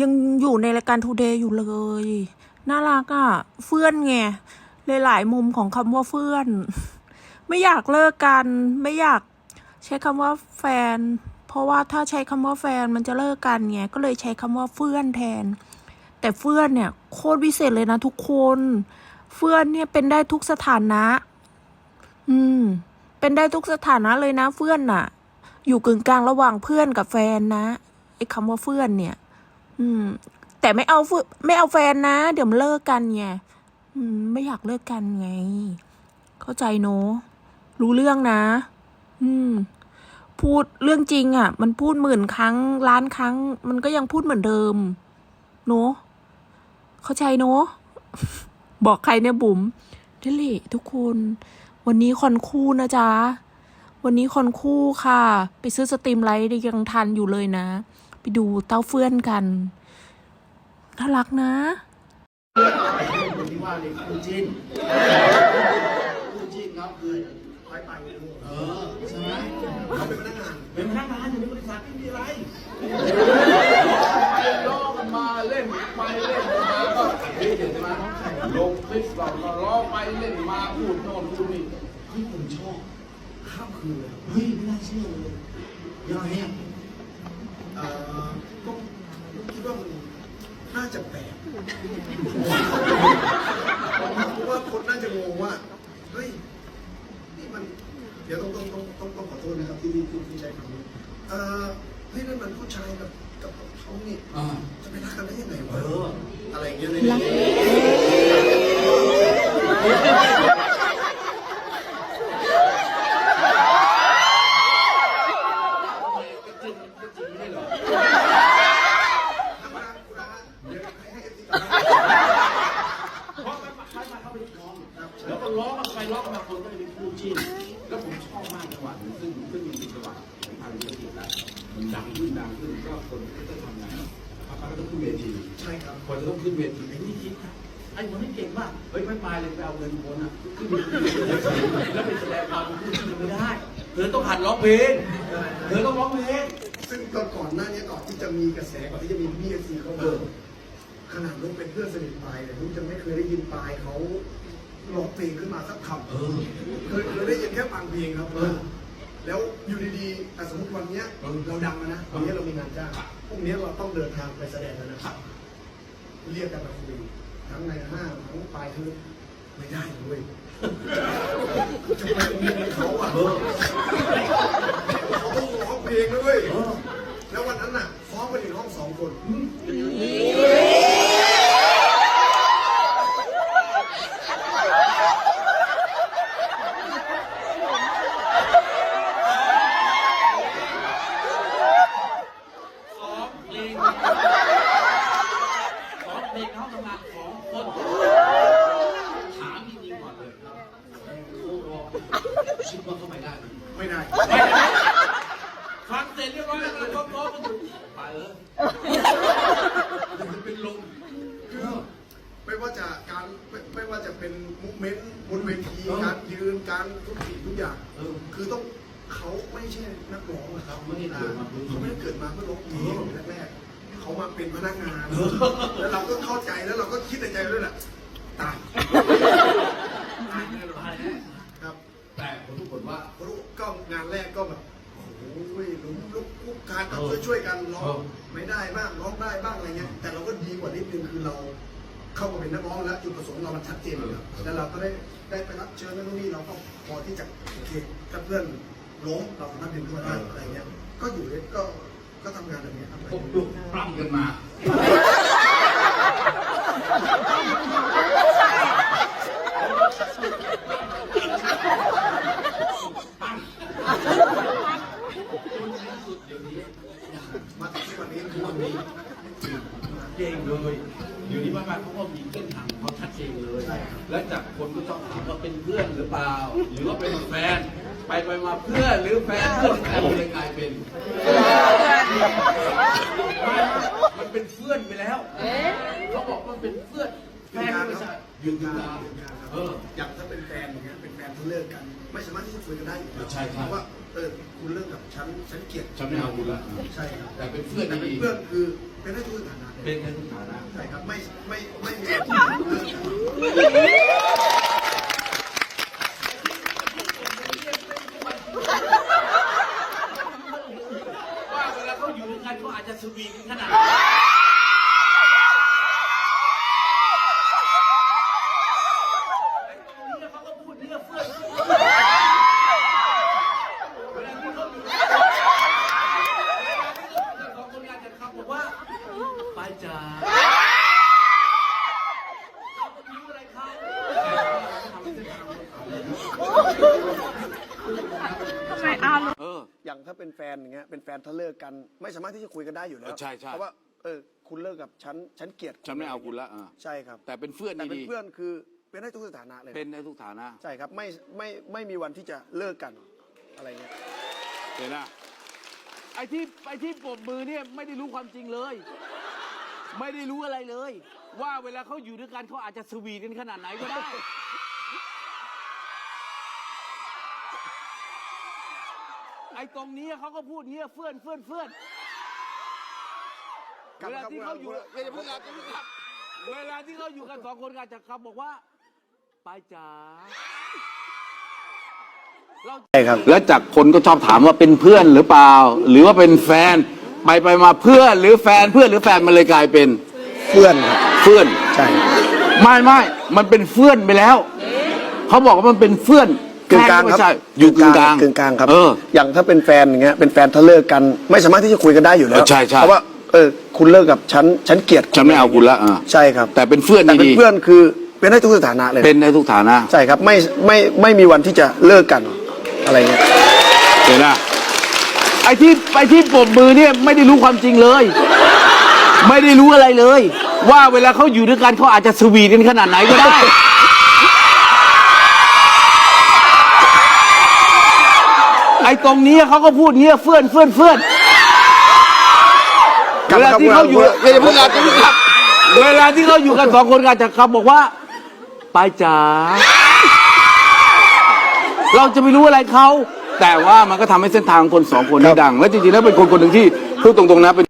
ยังอยู่ในรายการทูเดย์อยู่เลย น่ารักอะ่ะ เฟื่อนไงหลายๆมุมของคำว่าเฟื่อน ไม่อยากเลิกกัน ไม่อยากใช้คำว่าแฟน เพราะว่าถ้าใช้คำว่าแฟนมันจะเลิกกันไง ก็เลยใช้คำว่าเฟื่อนแทน แต่เฟื่อนเนี่ยโคตรวิเศษเลยนะทุกคน เฟื่อนเนี่ยเป็นได้ทุกสถานะ อืม เป็นได้ทุกสถานะเลยนะเฟื่อนน่ะ อยู่กึ่งกลางระหว่างเพื่อนกับแฟนนะไอ้คำว่าเฟื่อนเนี่ย อืม แต่ไม่เอาเฟื่อนไม่เอาแฟนนะ เดี๋ยวเลิกกันไงอืมไม่อยากเลิกกันไง เข้าใจเนรู้เรื่องนะ อืม พูดเรื่องจริงอะ่ะ มันพูดหมื่นครั้งล้านครั้ง มันก็ยังพูดเหมือนเดิมเนเข้าใจเนบอกใครเนี่ยบุ๋มนั่แหละทุกคน วันนี้คอนคู่นะจ๊ะ วันนี้คอนคู่ค่ะ ไปซื้อสตรีมไลท์ยังทันอยู่เลยนะ ดูเต้าเฟื่อนกันน่ารักนะคนที่ว่าเลยคู่จิ้นคู่จิ้นครับคือไปไปเออใช่ไหมเขาเป็นพนักงานเป็นพนักงานอยู่ในบริษัทไม่มีอะไรล้อกันมาเล่นไปเล่นมาก็เฮ้ยเห็นไมลงคลิปเราก็ล้อไปเล่นมาพูดโน่นพูดนี่เฮ้ยผมชอบข้ามคืนเลยเฮ้ยไม่น่าเชื่อเลยยังไงอะ ก็คิดว่ามันน่าจะแปลกเพราะว่าคนน่าจะงงว่า เฮ้ย นี่มัน เดี๋ยวต้องต้องต้องต้องต้องขอโทษนะครับที่ที่ที่ใช้คำนี้เอ่อเฮ้ยนั่นมันผู้ชายกับกับเขานี่อ่าจะไปรักกันได้ยังไงวะเอออะไรอย่างเงี้ยเลย แล้ว ก็ล้อกันไปล้อกันมาคนก็จะเป็นคู่จิ้นแล้วผมชอบมากจังหวะหนึงซึ่งซึ่งมีจังหวะของทางเรื่องที่ได้มันดังขึ้นดังขึ้นก็คนก็จะทำงานพักก็ต้องขึ้นเวทีใช่ครับคนจะต้องขึ้นเวทีไอ้นี่คิดนะไอ้คนนี้เก่งมากเฮ้ยไม่ไปเลยไปเอาเงินคนอะขึ้นเวทีแล้วไปแสดงความเป็นคู่จิ้นไม่ได้เธอต้องหัดร้องเพลงเธอต้องร้องเพลงซึ่งก่อนก่อนหน้านี้ก่อนที่จะมีกระแสก่อนที่จะมีพี่เอซีเข้าเอมาอขนาดลูกเป็นเพื่อนสนิทปายแต่ลูกจะไม่เคยได้ยินปายเขา ร้องเพลงขึ้นมาสักคำเออเคยเคยได้ยินแค่ฟังเพลงครับ เออ แล้วอยู่ดีๆแต่สมมติวันเนี้ยเออเราดังแล้วนะวันนี้เรามีงานจ้างพรุ่งนี้เราต้องเดินทางไปแสดงแล้วนะครับ เรียกกันมาคุยทั้งในห้างทั้งปลายคือไม่ได้เลยจะไปโรงเรียนเขาอะเออ เขาต้องร้องเพลงด้วย เออ แล้ววันนั้นน่ะซ้อมกันอยู่ในห้องสองคน ซ้อมเพลงซ้อมเพ ลงเข้าทำงานของคนถามจริงๆก่อนเลยโอ้โหคิดว่าเข้าไปได้ไหมไม่ได้ฟังเสร็จเรียบร้อยแล้วก็ร้องกันอยู่ไปเออมันเป็นลมคือไม่ว่าจะการไม่ไม่ว่าจะเป็นมุกเมนต์บนเวทีการยืนการทุกสิ่งทุกอย่างเออคือต้องเขาไม่ใช่นักร้องอะครับไม่ได้เกิดมาเพื่อเขาไม่ได้เกิดมาเพื่อร้องเพลงแรกๆ เขามาเป็นพนักงาน แล้วเราก็เข้าใจแล้วเราก็คิดในใจด้วยแหละตายตายแน่ตายแน่ครับ แต่ผลทุกคนว่าเพราะก็งานแรกก็แบบโอ้ยลุมลุกคุกคานกันช่วยช่วยๆกันร้องไม่ได้บ้างร้องได้บ้างอะไรเงี้ย แต่เราก็ดีกว่านิดนึงคือเราเข้ามาเป็นนักร้องแล้วจุดประสงค์เรามันชัดเจนอยู่แล้วแล้วเราก็ได้ได้ไปรับเชิญนั่นนู่นนี่เราก็พอที่จะโอเคถ้าเพื่อนล้มเราสามารถดึงขึ้นมาได้อะไรเงี้ยก็อยู่เลยก็ ก็ทำงานแบบเนี้ยครับพวกลูกปล้ำกันมา มาถึงที่วันนี้คือวันนี้เก่งเลยอยู่ที่บ้านเขาก็มีเส้นทางของเขาชัดเจนเลย และจากคนก็ชอบถามว่าเป็นเพื่อนหรือเปล่า หรือว่าเป็นแฟน ไปไปมาเพื่อนหรือแฟนเพื่อนแต่เลยกลายเป็นมันเป็นเพื่อนไปแล้วเขาบอกว่าเป็นเพื่อนแฟนไม่ใช่ยืนยันเออ อย่างถ้าเป็นแฟนอย่างเงี้ยเป็นแฟนที่เลิ กกันไม่สามารถที่จะคุยกันได้อยู่แล้วใช่ครับ เพราะว่าเออคุณเลิกกับฉันฉันเกลียดฉันไม่เอาคุณละใช่ครับแต่เป็นเพื่อนแต่เป็นดีเพื่อนคือเป็นได้ทุกสถานะเป็นแค่ทุกฐานะ ใช่ครับไม่ไม่ไม่มีวันที่จะเลิกกันว่าเวลาเขาอยู่ด้วยกันเขาอาจจะสวีทกันขนาดนั้นไอ้ตรงนี้เขาก็พูดเรื่องเฟื่องเวลาที่เขาอยู่ด้วยกันสองคนอาจจะคำบอกว่าไปจ๋าเราก็รู้อะไรเขาทำให้เส้นทางมันขาดเลย ทำไมอาร์เออ อย่างถ้าเป็นแฟนอย่างเงี้ยเป็นแฟนถ้าเลิกกัน ไม่สามารถที่จะคุยกันได้อยู่แล้วเออใช่ใช่ เพราะว่าเออคุณเลิกกับฉันฉันเกลียดฉันไม่เอาคุณละอ่าใช่ครับ แต่เป็นเพื่อนแต่เป็นดีเพื่อนคือเป็นได้ทุกสถานะเลยๆ เป็นในทุกฐานะใช่ครับไม่ไม่ไม่มีวันที่จะเลิกกันอะไรเงี้ยเห็นนะไอ้ที่ไอ้ที่ปรบมือเนี่ยไม่ได้รู้ความจริงเลย ไม่ได้รู้อะไรเลย ว่าเวลาเขาอยู่ด้วยกันเขาอาจจะสวีทกันขนาดไหนก็ได้ ไอ้ตรงนี้เขาก็พูดเงี้ยเฟื่อนเฟื่อนเฟื่อนกลัเวบลาครับที่เขาอยู่เวลาเวลาที่เขาอยู่กันเวลาที่เขาอยู่กันสองคนก็อาจจะคำบอกว่าไปจ๋าเราใช่ครับแล้วจากคนก็ชอบถามว่าเป็นเพื่อนหรือเปล่า หรือว่าเป็นแฟน ไปไปมาเพื่อนหรือแฟนเพื่อนหรือแฟนมันเลยกลายเป็นเพื่อนครับเพื่อน ใช่ ไม่ไม่มันเป็นเพื่อนไปแล้ว เขาบอกว่ามันเป็นเพื่อน กึ่งกลางแฟนครัไม่ใช่อยู่กึ่งกลางกึ่งกลางครับเอออย่างถ้าเป็นแฟนอย่างเงี้ยเป็นแฟนถ้าเลิกกัน ไม่สามารถที่จะคุยกันได้อยู่แล้วเออใช่ใช่ เพราะว่าเออคุณเลิกกับฉันฉันเกลียดฉันไม่เอาคุณละอ่าใช่ครับแต่เป็นเพื่อนแต่เป็นดีเพื่อนคือเป็นได้ทุกสถานะเลยๆเป็นในทุกฐานะใช่ครับไม่ไม่ไม่มีวันที่จะเลิกกันอะไรเงี้ย เห็นนะไอ้ที่ไอ้ที่ปรบมือเนี่ยไม่ได้รู้ความจริงเลย ไม่ได้รู้อะไรเลย ว่าเวลาเขาอยู่ด้วยกันเขาอาจจะสวีทกันขนาดไหนก็ได้ อ้ตรงนี้เขาก็พูดเงี้ยเฟื่อนเฟื่อนเฟื่อนกลับเวมาลาครับที่เขาอยู่เวลาเวลาที่เขาเวลาที่เขาอยู่กันสองคนก็อาจจะคำบอกว่าไปจ๋าเราจะไม่รู้อะไรเขาแต่ว่ามันก็ทำให้เส้นทางคนสองคนนี้ดัง และจริงๆแล้วเป็นคนคนหนึ่งที่พูดตรงๆนะเป็น